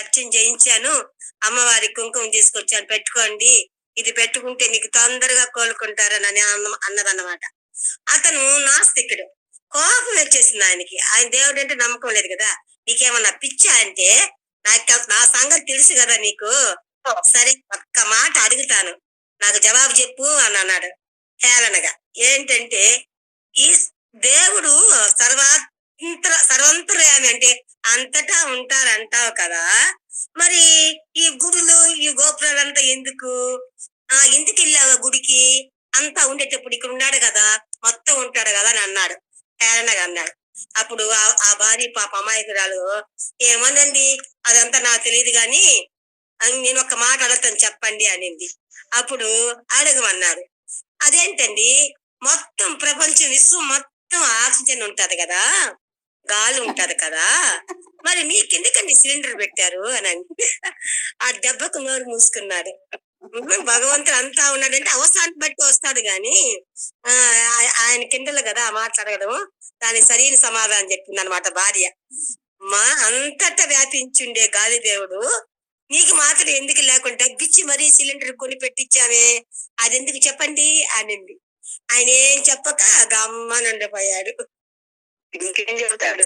అర్చన చేయించాను. అమ్మవారి కుంకుమ తీసుకొచ్చాను. పెట్టుకోండి. ఇది పెట్టుకుంటే నీకు తొందరగా కోలుకుంటారని అని అన్నదన్నమాట. అతను నాస్తికుడు. కోపం వచ్చేసింది ఆయనకి. ఆయన దేవుడు అంటే నమ్మకం లేదు కదా. నీకేమన్నా పిచ్చా అంటే నాకు నా సంగతి తెలుసు కదా నీకు. సరే ఒక్క మాట అడుగుతాను. నాకు జవాబు చెప్పు అని అన్నాడు. హేళనగా. ఏంటంటే ఈ దేవుడు సర్వాంతర సర్వంతర్యామి అంటే అంతటా ఉంటారంటావు కదా. మరి ఈ గుడులు ఈ గోపురాలంతా ఎందుకు? ఆ ఎందుకు వెళ్ళావు ఆ గుడికి? అంతా ఉండేటప్పుడు ఇక్కడ ఉన్నాడు కదా మొత్తం ఉంటాడు కదా అని అన్నాడు. హేళనగా అన్నాడు. అప్పుడు ఆ- ఆ భార్య పాప అమాయకురాలు ఏమోనండి అదంతా నాకు తెలియదు గాని నేను ఒక మాట అడుగుతాను చెప్పండి అనింది. అప్పుడు అడగమన్నాడు. అదేంటండి మొత్తం ప్రపంచం విశ్వం మొత్తం ఆక్సిజన్ ఉంటది కదా గాలి ఉంటది కదా మరి మీ ఎందుకండి సిలిండర్ పెట్టారు అని ఆ దెబ్బకు నోరు మూసుకున్నాడు. భగవంతుడు అంతా ఉన్నాడంటే అవసరాన్ని బట్టి వస్తాడు గాని ఆ ఆయన కిందలు కదా మాట్లాడగడము మాట్లాడగడం సరైన సమాధానం చెప్పింది అనమాట భార్య. మా అంతటా వ్యాపించుండే గాలి దేవుడు నీకు మాత్రం ఎందుకు లేకుండా డబ్బిచ్చి మరీ సిలిండర్ కొని పెట్టించామే అది ఎందుకు చెప్పండి? అనింది. ఆయన ఏం చెప్పక గమ్మనుండిపోయాడు ఇంకేం చెబుతాడు